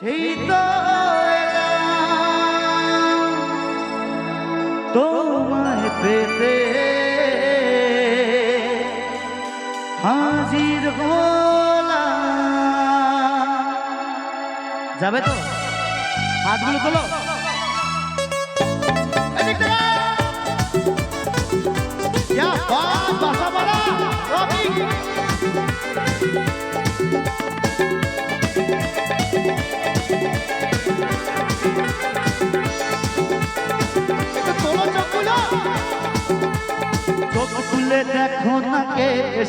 সেই তো তোমায় পেতে হাজির হলাম যাবে তো হাতগুলো এদিক থেকে। ইয়া বাস,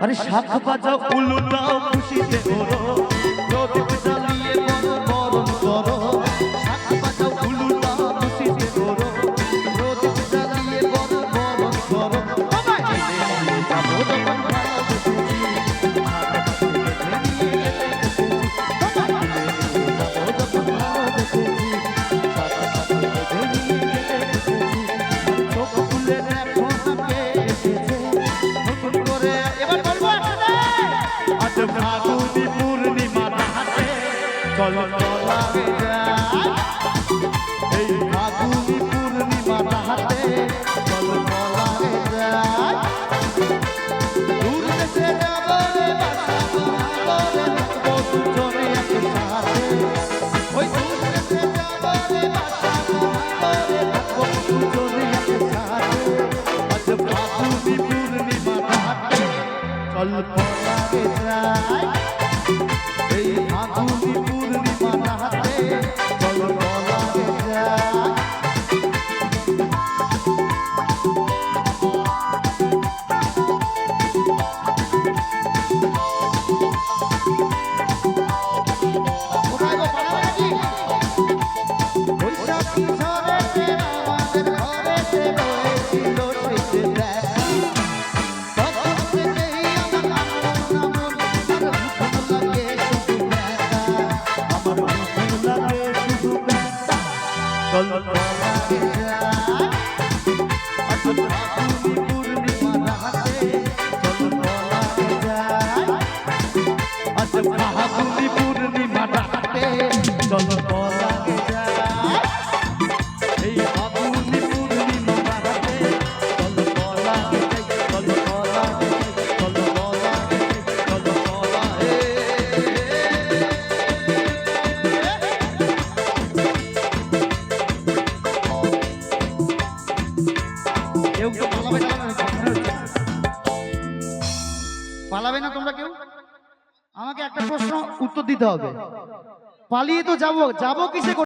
আরে শাখ বাজাও উলুটাও খুশিতে ওরো আজ ফাগুনি পূর্ণিমা হাতে চল যায় এই ফাগুনি পূর্ণিমা হাতে চল চলাগে যায় দূর দেশে যাব রে বাসা বানাবো রে থাকব দুজনে একসাথে। ওই দূর দেশে যাব রে বাসা বানাবো রে থাকব দুজনে একসাথে। আজ ফাগুনি পূর্ণিমা হাতে চল পলাগে যায় এই ফাগুনি পূর্ণিমা হাতে চল পলাগে যায় কোথায় গো পালাবে নাকি বৈশাখী ফাগুনি পূর্ণিমা রাতে চল যায় এই ফাগুনি পূর্ণিমা রাতে চল পালাবে না তোমরা কেউ? আমাকে একটা প্রশ্ন উত্তর দিতে হবে পালিয়ে তো যাব যাব কিসে?